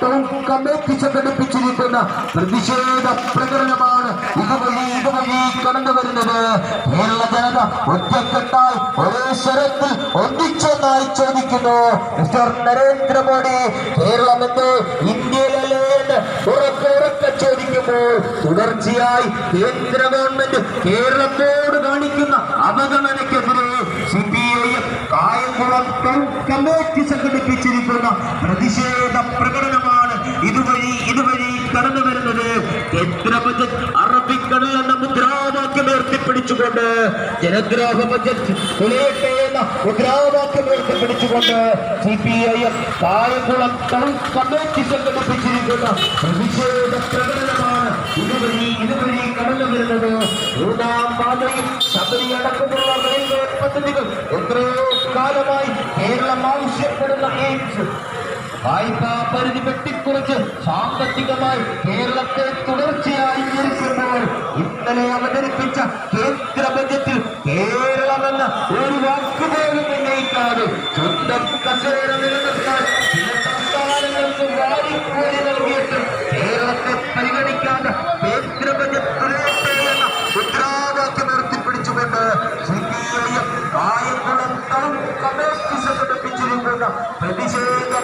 Town committee സംഘടിപ്പിച്ചിരിക്കുന്ന പ്രതിഷേധ പ്രകടനമാണ് കടന്നു വരുന്നത്. കേരള ജനത ഒറ്റക്കെട്ടായി ഒരേ സ്വരത്തിൽ ഒന്നിച്ചൊന്നായി ചോദിക്കുന്നു. മിസ്റ്റർ നരേന്ദ്രമോദി കേരളമെന്ന് ഇന്ത്യയിലല്ലേ എന്ന് ഉറക്കെ ഉറക്കെ ചോദിക്കുമ്പോൾ തുടർച്ചയായി കേന്ദ്ര ഗവൺമെന്റ് കേരളത്തോട് കാണിക്കുന്ന എം കായംകുളം കമ്മിറ്റി സംഘടിപ്പിച്ചിരിക്കുന്ന പ്രതിഷേധ പ്രകടനമാണ് ഇതുവഴി ഇതുവഴി കടന്നു വരുന്നത്. കേന്ദ്ര ബജറ്റ് അറബിക്കടൽ എന്ന മുദ്രാവാക്യം ഉയർത്തിപ്പിടിച്ചുകൊണ്ട് ജനദ്രോഹ ബജറ്റ് കൊലയട്ടെ എന്ന മുദ്രാവാക്യം ഉയർത്തിപ്പിടിച്ചുകൊണ്ട് C P I M Kayamkulam committee സംഘടിപ്പിച്ചിരിക്കുന്ന പ്രതിഷേധ പ്രകടനമാണ് ഇതുവഴി ഇതുവഴി കടന്നു വരുന്നത്. മൂന്നാം പാതയിൽ ശബരി അടക്കമുള്ള റെയിൽവേ പദ്ധതികൾ എത്രയോ കാലമായി കേരളം ആവശ്യപ്പെടുന്ന എയിംസ് വായ്പാ പരിധി വെട്ടിക്കുറച്ച് സാമ്പത്തികമായി കേരളത്തെ തുടർച്ചയായി ഞെരുക്കുമ്പോൾ ഇന്നലെ അവതരിപ്പിച്ച കേന്ദ്ര ബജറ്റിൽ കേരളമെന്ന ഒരു വാക്കുപോലും ഉന്നയിക്കാതെ സ്വന്തം കസേര നിലനിർത്താൻ ടൗൺ കമ്മിറ്റി സംഘടിപ്പിച്ചിരിക്കുന്ന പ്രതിഷേധ